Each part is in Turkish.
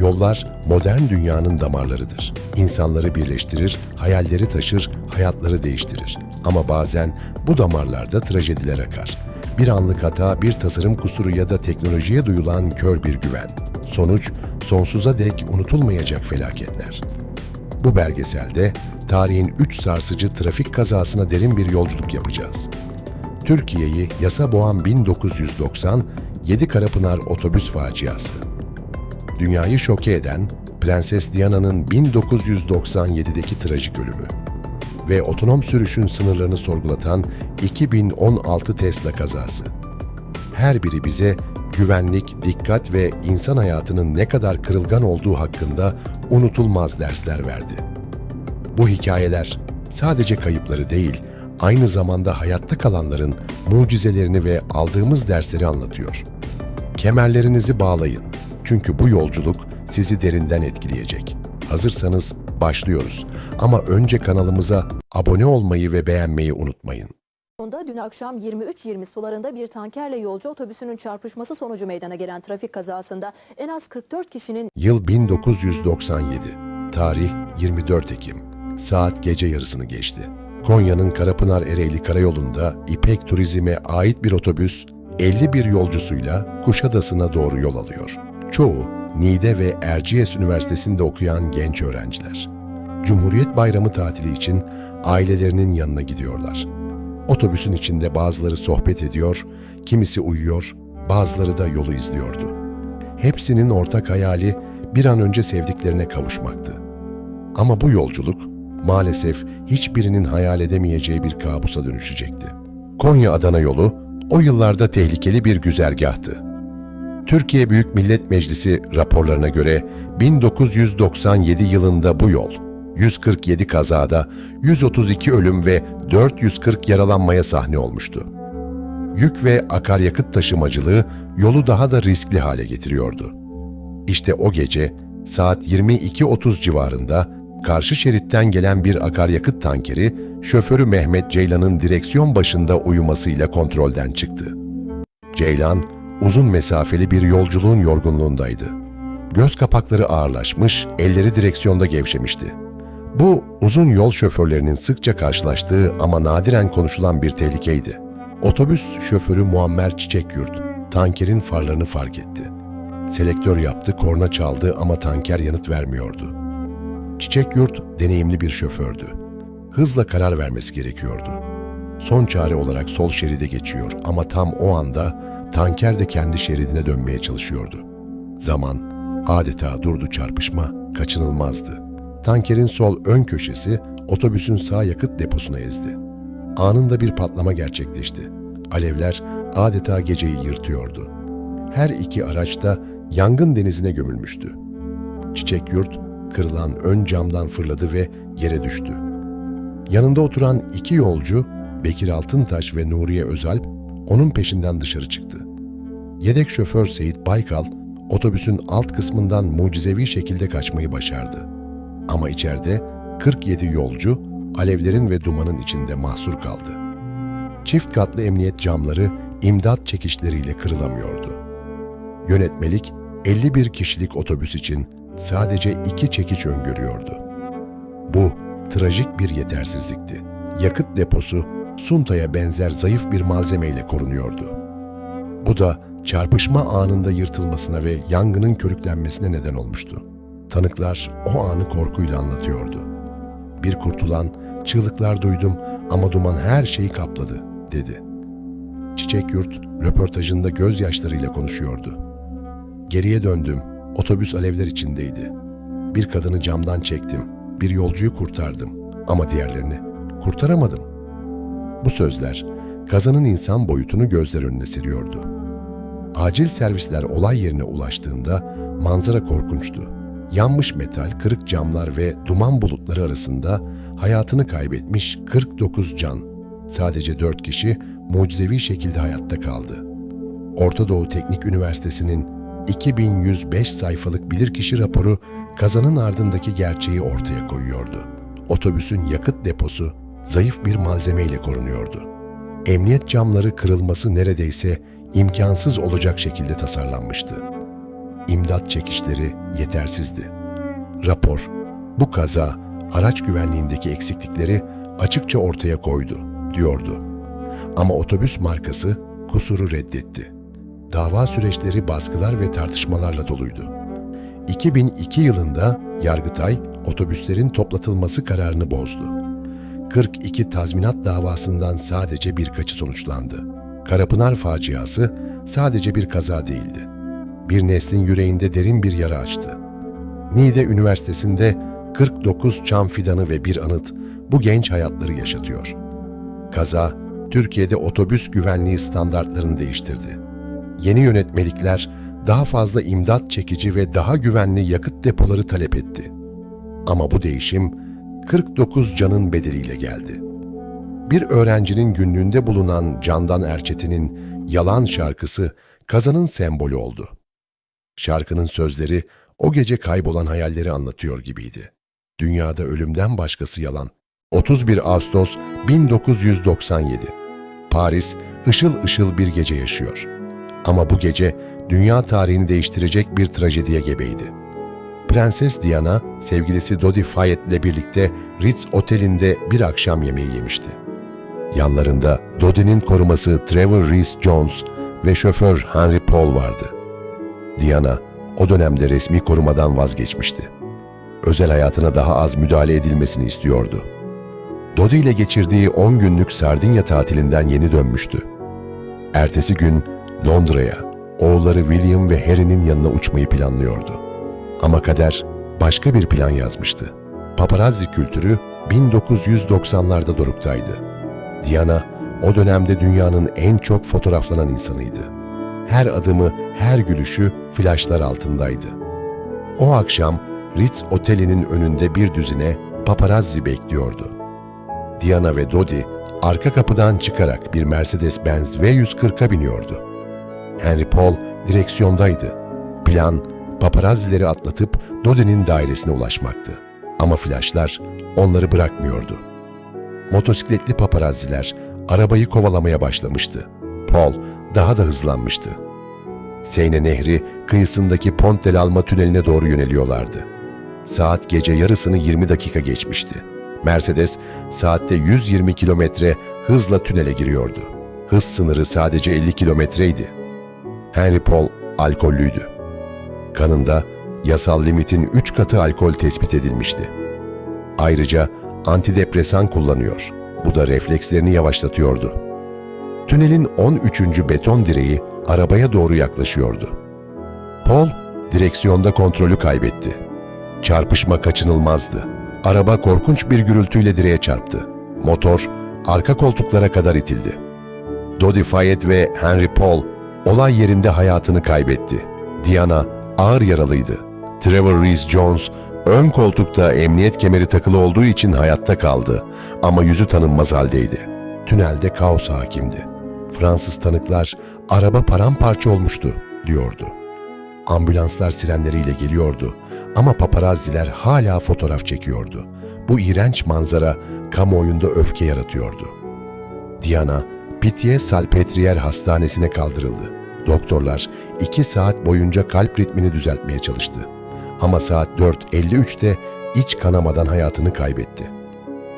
Yollar modern dünyanın damarlarıdır. İnsanları birleştirir, hayalleri taşır, hayatları değiştirir. Ama bazen bu damarlarda trajediler akar. Bir anlık hata, bir tasarım kusuru ya da teknolojiye duyulan kör bir güven. Sonuç, sonsuza dek unutulmayacak felaketler. Bu belgeselde tarihin üç sarsıcı trafik kazasına derin bir yolculuk yapacağız. Türkiye'yi yasa boğan 1990 Yedi Karapınar otobüs faciası. Dünyayı şoke eden Prenses Diana'nın 1997'deki trajik ölümü ve otonom sürüşün sınırlarını sorgulatan 2016 Tesla kazası. Her biri bize güvenlik, dikkat ve insan hayatının ne kadar kırılgan olduğu hakkında unutulmaz dersler verdi. Bu hikayeler sadece kayıpları değil, aynı zamanda hayatta kalanların mucizelerini ve aldığımız dersleri anlatıyor. Kemerlerinizi bağlayın. Çünkü bu yolculuk sizi derinden etkileyecek. Hazırsanız başlıyoruz. Ama önce kanalımıza abone olmayı ve beğenmeyi unutmayın. Dün akşam 23.20 sularında bir tankerle yolcu otobüsünün çarpışması sonucu meydana gelen trafik kazasında en az 44 kişinin Yıl 1997. Tarih 24 Ekim. Saat gece yarısını geçti. Konya'nın Karapınar Ereğli Karayolu'nda İpek Turizm'e ait bir otobüs 51 yolcusuyla Kuşadası'na doğru yol alıyor. Çoğu Niğde ve Erciyes Üniversitesi'nde okuyan genç öğrenciler. Cumhuriyet Bayramı tatili için ailelerinin yanına gidiyorlar. Otobüsün içinde bazıları sohbet ediyor, kimisi uyuyor, bazıları da yolu izliyordu. Hepsinin ortak hayali bir an önce sevdiklerine kavuşmaktı. Ama bu yolculuk maalesef hiçbirinin hayal edemeyeceği bir kabusa dönüşecekti. Konya-Adana yolu o yıllarda tehlikeli bir güzergahtı. Türkiye Büyük Millet Meclisi raporlarına göre 1997 yılında bu yol 147 kazada 132 ölüm ve 440 yaralanmaya sahne olmuştu. Yük ve akaryakıt taşımacılığı yolu daha da riskli hale getiriyordu. İşte o gece saat 22.30 civarında karşı şeritten gelen bir akaryakıt tankeri şoförü Mehmet Ceylan'ın direksiyon başında uyumasıyla kontrolden çıktı. Ceylan uzun mesafeli bir yolculuğun yorgunluğundaydı. Göz kapakları ağırlaşmış, elleri direksiyonda gevşemişti. Bu uzun yol şoförlerinin sıkça karşılaştığı ama nadiren konuşulan bir tehlikeydi. Otobüs şoförü Muammer Çiçekyurt tankerin farlarını fark etti. Selektör yaptı, korna çaldı ama tanker yanıt vermiyordu. Çiçekyurt deneyimli bir şofördü. Hızla karar vermesi gerekiyordu. Son çare olarak sol şeride geçiyor ama tam o anda tanker de kendi şeridine dönmeye çalışıyordu. Zaman adeta durdu çarpışma kaçınılmazdı. Tankerin sol ön köşesi otobüsün sağ yakıt deposuna ezdi. Anında bir patlama gerçekleşti. Alevler adeta geceyi yırtıyordu. Her iki araç da yangın denizine gömülmüştü. Çiçek yurt kırılan ön camdan fırladı ve yere düştü. Yanında oturan iki yolcu Bekir Altıntaş ve Nuriye Özalp onun peşinden dışarı çıktı. Yedek şoför Seyit Baykal otobüsün alt kısmından mucizevi şekilde kaçmayı başardı. Ama içeride 47 yolcu alevlerin ve dumanın içinde mahsur kaldı. Çift katlı emniyet camları imdat çekişleriyle kırılamıyordu. Yönetmelik 51 kişilik otobüs için sadece iki çekiç öngörüyordu. Bu trajik bir yetersizlikti. Yakıt deposu suntaya benzer zayıf bir malzemeyle korunuyordu. Bu da çarpışma anında yırtılmasına ve yangının körüklenmesine neden olmuştu. Tanıklar o anı korkuyla anlatıyordu. Bir kurtulan, çığlıklar duydum ama duman her şeyi kapladı, dedi. Çiçek Yurt röportajında gözyaşlarıyla konuşuyordu. Geriye döndüm, otobüs alevler içindeydi. Bir kadını camdan çektim, bir yolcuyu kurtardım ama diğerlerini kurtaramadım. Bu sözler kazanın insan boyutunu gözler önüne seriyordu. Acil servisler olay yerine ulaştığında manzara korkunçtu. Yanmış metal, kırık camlar ve duman bulutları arasında hayatını kaybetmiş 49 can. Sadece 4 kişi mucizevi şekilde hayatta kaldı. Orta Doğu Teknik Üniversitesi'nin 2105 sayfalık bilirkişi raporu kazanın ardındaki gerçeği ortaya koyuyordu. Otobüsün yakıt deposu zayıf bir malzemeyle korunuyordu. Emniyet camları kırılması neredeyse imkansız olacak şekilde tasarlanmıştı. imdat çekişleri yetersizdi. Rapor, bu kaza araç güvenliğindeki eksiklikleri açıkça ortaya koydu, diyordu. Ama otobüs markası kusuru reddetti. Dava süreçleri baskılar ve tartışmalarla doluydu. 2002 yılında Yargıtay otobüslerin toplatılması kararını bozdu. 42 tazminat davasından sadece birkaçı sonuçlandı. Karapınar faciası sadece bir kaza değildi. Bir neslin yüreğinde derin bir yara açtı. Niğde Üniversitesi'nde 49 çam fidanı ve bir anıt bu genç hayatları yaşatıyor. Kaza, Türkiye'de otobüs güvenliği standartlarını değiştirdi. Yeni yönetmelikler daha fazla imdat çekici ve daha güvenli yakıt depoları talep etti. Ama bu değişim 49 canın bedeliyle geldi. Bir öğrencinin günlüğünde bulunan Candan Erçetin'in Yalan şarkısı kazanın sembolü oldu. Şarkının sözleri o gece kaybolan hayalleri anlatıyor gibiydi. Dünyada ölümden başkası yalan. 31 Ağustos 1997. Paris ışıl ışıl bir gece yaşıyor. Ama bu gece dünya tarihini değiştirecek bir trajediye gebeydi. Prenses Diana, sevgilisi Dodi Fayet ile birlikte Ritz Oteli'nde bir akşam yemeği yemişti. Yanlarında Dodi'nin koruması Trevor Rees-Jones ve şoför Henry Paul vardı. Diana, o dönemde resmi korumadan vazgeçmişti. Özel hayatına daha az müdahale edilmesini istiyordu. Dodi ile geçirdiği 10 günlük Sardinya tatilinden yeni dönmüştü. Ertesi gün Londra'ya, oğulları William ve Harry'nin yanına uçmayı planlıyordu. Ama kader başka bir plan yazmıştı. Paparazzi kültürü 1990'larda doruktaydı. Diana o dönemde dünyanın en çok fotoğraflanan insanıydı. Her adımı, her gülüşü flaşlar altındaydı. O akşam Ritz Oteli'nin önünde bir düzine paparazzi bekliyordu. Diana ve Dodi arka kapıdan çıkarak bir Mercedes-Benz V140'a biniyordu. Henry Paul direksiyondaydı. Plan, paparazzileri atlatıp Dodi'nin dairesine ulaşmaktı. Ama flaşlar onları bırakmıyordu. Motosikletli paparazziler arabayı kovalamaya başlamıştı. Paul daha da hızlanmıştı. Seyne Nehri kıyısındaki Pont del Alma tüneline doğru yöneliyorlardı. Saat gece yarısını 20 dakika geçmişti. Mercedes saatte 120 kilometre hızla tünele giriyordu. Hız sınırı sadece 50 kilometreydi. Henry Paul alkollüydü. Kanında yasal limitin 3 katı alkol tespit edilmişti. Ayrıca antidepresan kullanıyor. Bu da reflekslerini yavaşlatıyordu. Tünelin 13. beton direği arabaya doğru yaklaşıyordu. Paul direksiyonda kontrolü kaybetti. Çarpışma kaçınılmazdı. Araba korkunç bir gürültüyle direğe çarptı. Motor arka koltuklara kadar itildi. Dodi Fayet ve Henry Paul olay yerinde hayatını kaybetti. Diana ağır yaralıydı. Trevor Rees-Jones ön koltukta emniyet kemeri takılı olduğu için hayatta kaldı ama yüzü tanınmaz haldeydi. Tünelde kaos hakimdi. Fransız tanıklar araba paramparça olmuştu diyordu. Ambulanslar sirenleriyle geliyordu ama paparazziler hala fotoğraf çekiyordu. Bu iğrenç manzara kamuoyunda öfke yaratıyordu. Diana, Pitié Salpêtrière Hastanesi'ne kaldırıldı. Doktorlar iki saat boyunca kalp ritmini düzeltmeye çalıştı. Ama saat 4.53'te iç kanamadan hayatını kaybetti.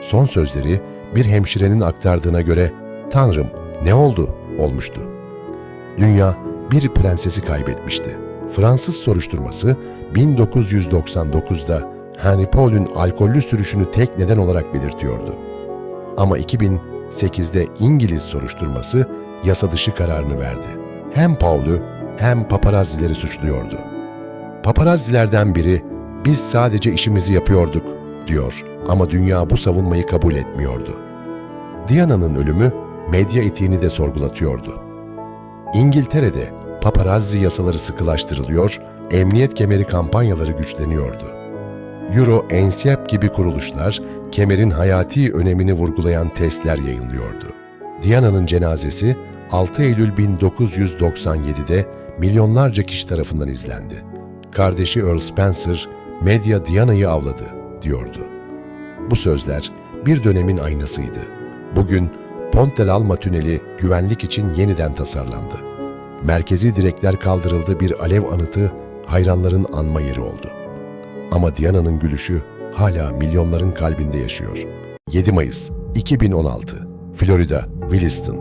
Son sözleri bir hemşirenin aktardığına göre ''Tanrım ne oldu?'' olmuştu. Dünya bir prensesi kaybetmişti. Fransız soruşturması 1999'da Henry Paul'ün alkollü sürüşünü tek neden olarak belirtiyordu. Ama 2008'de İngiliz soruşturması yasa dışı kararını verdi. Hem Paul'u hem paparazzileri suçluyordu. Paparazzilerden biri biz sadece işimizi yapıyorduk diyor ama dünya bu savunmayı kabul etmiyordu. Diana'nın ölümü medya etiğini de sorgulatıyordu. İngiltere'de paparazzi yasaları sıkılaştırılıyor, emniyet kemeri kampanyaları güçleniyordu. Euro NCAP gibi kuruluşlar kemerin hayati önemini vurgulayan testler yayınlıyordu. Diana'nın cenazesi 6 Eylül 1997'de milyonlarca kişi tarafından izlendi. Kardeşi Earl Spencer, medya Diana'yı avladı, diyordu. Bu sözler bir dönemin aynasıydı. Bugün Pont del Alma tüneli güvenlik için yeniden tasarlandı. Merkezi direkler kaldırıldı bir alev anıtı hayranların anma yeri oldu. Ama Diana'nın gülüşü hala milyonların kalbinde yaşıyor. 7 Mayıs 2016 Florida, Williston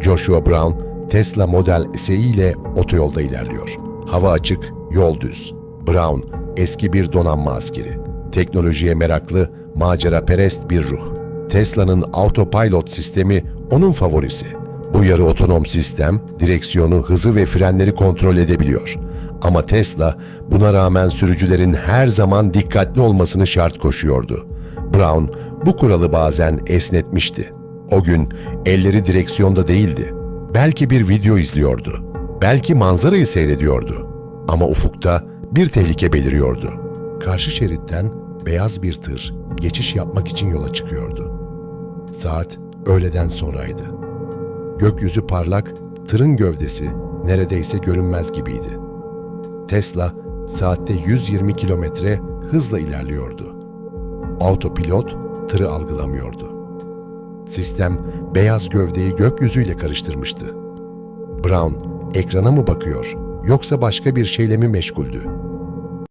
Joshua Brown Tesla Model S ile otoyolda ilerliyor. Hava açık, yol düz. Brown eski bir donanma askeri. Teknolojiye meraklı, macera perest bir ruh. Tesla'nın autopilot sistemi onun favorisi. Bu yarı otonom sistem direksiyonu, hızı ve frenleri kontrol edebiliyor. Ama Tesla buna rağmen sürücülerin her zaman dikkatli olmasını şart koşuyordu. Brown bu kuralı bazen esnetmişti. O gün elleri direksiyonda değildi. Belki bir video izliyordu. Belki manzarayı seyrediyordu. Ama ufukta bir tehlike beliriyordu. Karşı şeritten beyaz bir tır geçiş yapmak için yola çıkıyordu. Saat öğleden sonraydı. Gökyüzü parlak, tırın gövdesi neredeyse görünmez gibiydi. Tesla saatte 120 kilometre hızla ilerliyordu. Autopilot tırı algılamıyordu. Sistem beyaz gövdeyi gökyüzüyle karıştırmıştı. Brown ekrana mı bakıyor yoksa başka bir şeyle mi meşguldü?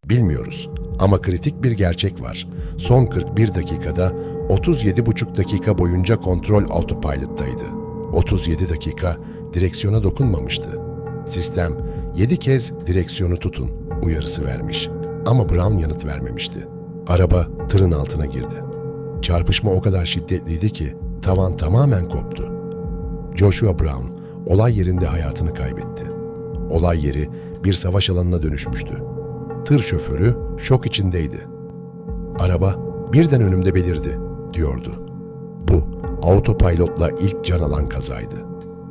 Bilmiyoruz ama kritik bir gerçek var. Son 41 dakikada 37,5 dakika boyunca kontrol autopilot'taydı. 37 dakika direksiyona dokunmamıştı. Sistem 7 kez direksiyonu tutun uyarısı vermiş ama Brown yanıt vermemişti. Araba tırın altına girdi. Çarpışma o kadar şiddetliydi ki tavan tamamen koptu. Joshua Brown olay yerinde hayatını kaybetti. Olay yeri bir savaş alanına dönüşmüştü. Tır şoförü şok içindeydi. Araba birden önümde belirdi, diyordu. Bu autopilotla ilk can alan kazaydı.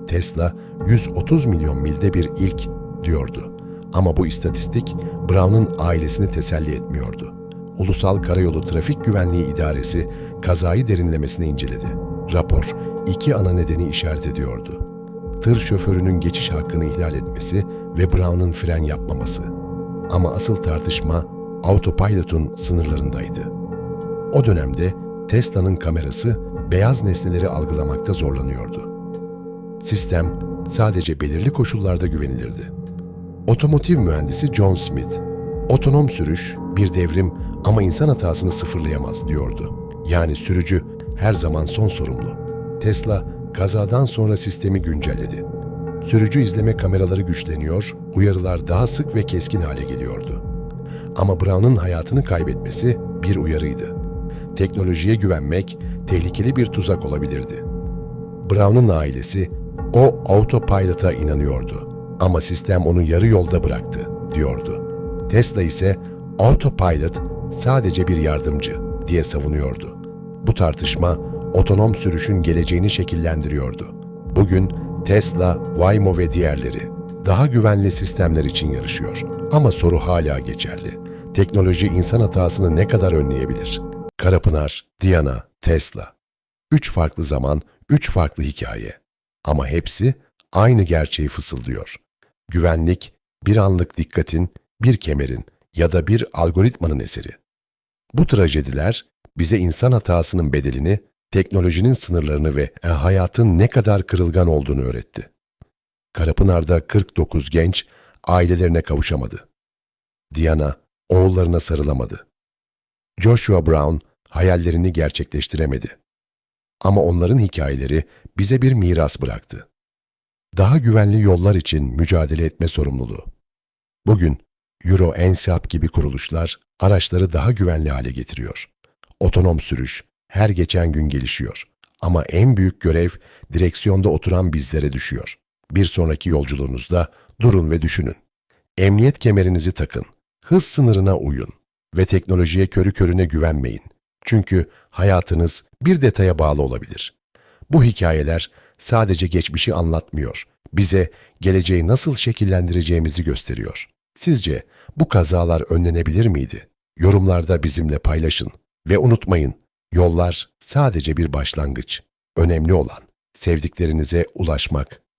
Tesla 130 milyon milde bir ilk diyordu. Ama bu istatistik Brown'un ailesini teselli etmiyordu. Ulusal Karayolu Trafik Güvenliği İdaresi kazayı derinlemesine inceledi. Rapor iki ana nedeni işaret ediyordu. Tır şoförünün geçiş hakkını ihlal etmesi ve Brown'un fren yapmaması. Ama asıl tartışma autopilot'un sınırlarındaydı. O dönemde Tesla'nın kamerası beyaz nesneleri algılamakta zorlanıyordu. Sistem sadece belirli koşullarda güvenilirdi. Otomotiv mühendisi John Smith, otonom sürüş bir devrim ama insan hatasını sıfırlayamaz diyordu. Yani sürücü her zaman son sorumlu. Tesla kazadan sonra sistemi güncelledi. Sürücü izleme kameraları güçleniyor, uyarılar daha sık ve keskin hale geliyordu. Ama Brown'un hayatını kaybetmesi bir uyarıydı. Teknolojiye güvenmek tehlikeli bir tuzak olabilirdi. Brown'un ailesi o autopilot'a inanıyordu ama sistem onu yarı yolda bıraktı diyordu. Tesla ise autopilot sadece bir yardımcı diye savunuyordu. Bu tartışma otonom sürüşün geleceğini şekillendiriyordu. Bugün Tesla, Waymo ve diğerleri daha güvenli sistemler için yarışıyor. Ama soru hala geçerli. Teknoloji insan hatasını ne kadar önleyebilir? Karapınar, Diana, Tesla. Üç farklı zaman, üç farklı hikaye. Ama hepsi aynı gerçeği fısıldıyor. Güvenlik, bir anlık dikkatin, bir kemerin ya da bir algoritmanın eseri. Bu trajediler bize insan hatasının bedelini, teknolojinin sınırlarını ve e, hayatın ne kadar kırılgan olduğunu öğretti. Karapınar'da 49 genç ailelerine kavuşamadı. Diana oğullarına sarılamadı. Joshua Brown hayallerini gerçekleştiremedi. Ama onların hikayeleri bize bir miras bıraktı. Daha güvenli yollar için mücadele etme sorumluluğu. Bugün Euro NCAP gibi kuruluşlar araçları daha güvenli hale getiriyor. Otonom sürüş her geçen gün gelişiyor. Ama en büyük görev direksiyonda oturan bizlere düşüyor. Bir sonraki yolculuğunuzda durun ve düşünün. Emniyet kemerinizi takın, hız sınırına uyun ve teknolojiye körü körüne güvenmeyin. Çünkü hayatınız bir detaya bağlı olabilir. Bu hikayeler sadece geçmişi anlatmıyor, bize geleceği nasıl şekillendireceğimizi gösteriyor. Sizce bu kazalar önlenebilir miydi? Yorumlarda bizimle paylaşın ve unutmayın, yollar sadece bir başlangıç. Önemli olan sevdiklerinize ulaşmak